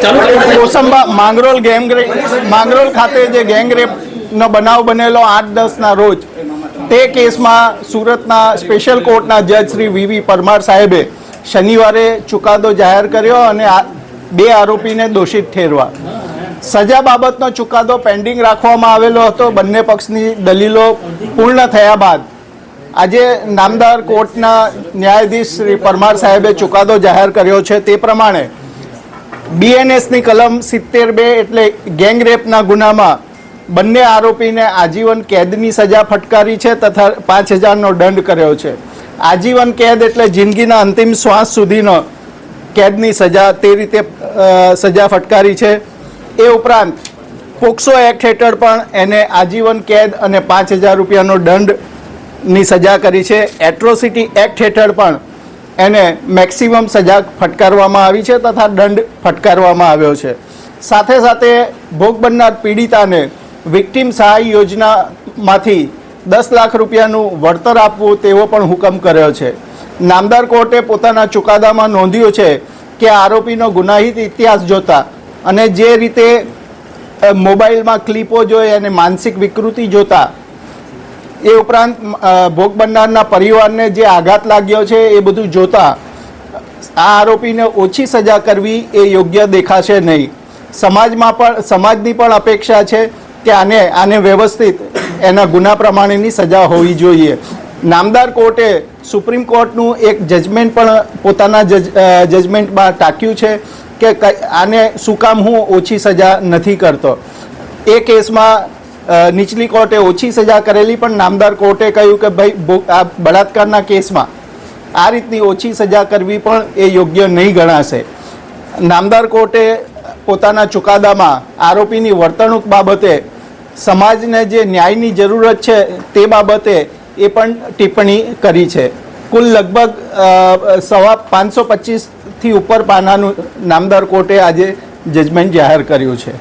Kosamba Mangrol gang Mangrol ખાતે જે gang રેપનો બનાવ બનેલો આઠ દસના રોજ, તે કેસમાં સુરતના સ્પેશિયલ કોર્ટના જજ શ્રી વીવી પરમાર સાહેબે શનિવારે ચુકાદો જાહેર કર્યો અને બે આરોપીને દોષિત ઠેરવા. સજા બાબતનો ચુકાદો પેન્ડિંગ રાખવામાં આવેલો હતો. બંને પક્ષની દલીલો પૂર્ણ થયા બાદ આજે નામદાર કોર્ટના ન્યાયાધીશ શ્રી પરમાર સાહેબે ચુકાદો જાહેર કર્યો છે. તે પ્રમાણે બીએનએસની કલમ સિત્તેર બે એટલે ગેંગ રેપના ગુનામાં બંને આરોપીને આજીવન કેદની સજા ફટકારી છે તથા પાંચ હજારનો દંડ કર્યો છે. આજીવન કેદ એટલે જિંદગીના અંતિમ શ્વાસ સુધીનો કેદની સજા તે રીતે સજા ફટકારી છે. એ ઉપરાંત પોક્સો એક્ટ હેઠળ પણ એને આજીવન કેદ અને પાંચ હજાર રૂપિયાનો દંડની સજા કરી છે. એટ્રોસિટી એક્ટ હેઠળ પણ એને મેક્સિમમ સજા ફટકારવામાં આવી છે તથા દંડ ફટકારવામાં આવ્યો છે. સાથે સાથે ભોગ બનનાર પીડિતાને વિક્ટિમ સહાય યોજનામાંથી દસ લાખ રૂપિયાનું વળતર આપવું તેવો પણ હુકમ કર્યો છે. નામદાર કોર્ટે પોતાના ચુકાદામાં નોંધ્યું છે કે આરોપીનો ગુનાહિત ઇતિહાસ જોતા અને જે રીતે મોબાઈલમાં ક્લિપો જોઈ અને માનસિક વિકૃતિ જોતા એ ઉપરાંત ભોગ બનનારના પરિવારને જે આઘાત લાગ્યો છે એ બધું જોતા આ આરોપીને ઓછી સજા કરવી એ યોગ્ય દેખાશે નહીં. સમાજમાં પણ, સમાજની પણ અપેક્ષા છે કે આને આને વ્યવસ્થિત એના ગુના પ્રમાણેની સજા હોવી જોઈએ. નામદાર કોર્ટે સુપ્રીમ કોર્ટનું એક જજમેન્ટ પણ પોતાના જજ જજમેન્ટમાં ટાંક્યું છે કે, આને શું કામ હું ઓછી સજા નથી કરતો. એ કેસમાં નીચલી કોર્ટે ઓછી સજા કરેલી, પણ નામદાર કોર્ટે કહ્યું કે ભાઈ આ બળાત્કારના કેસમાં આ રીતની ઓછી સજા કરવી પણ એ યોગ્ય નહીં ગણાશે. નામદાર કોર્ટે પોતાના ચુકાદામાં આરોપીની વર્તણૂક બાબતે સમાજને જે ન્યાયની જરૂરત છે તે બાબતે એ પણ ટિપ્પણી કરી છે. કુલ લગભગ સવા પાંચસો પચીસથી ઉપર પાનાનું નામદાર કોર્ટે આજે જજમેન્ટ જાહેર કર્યું છે.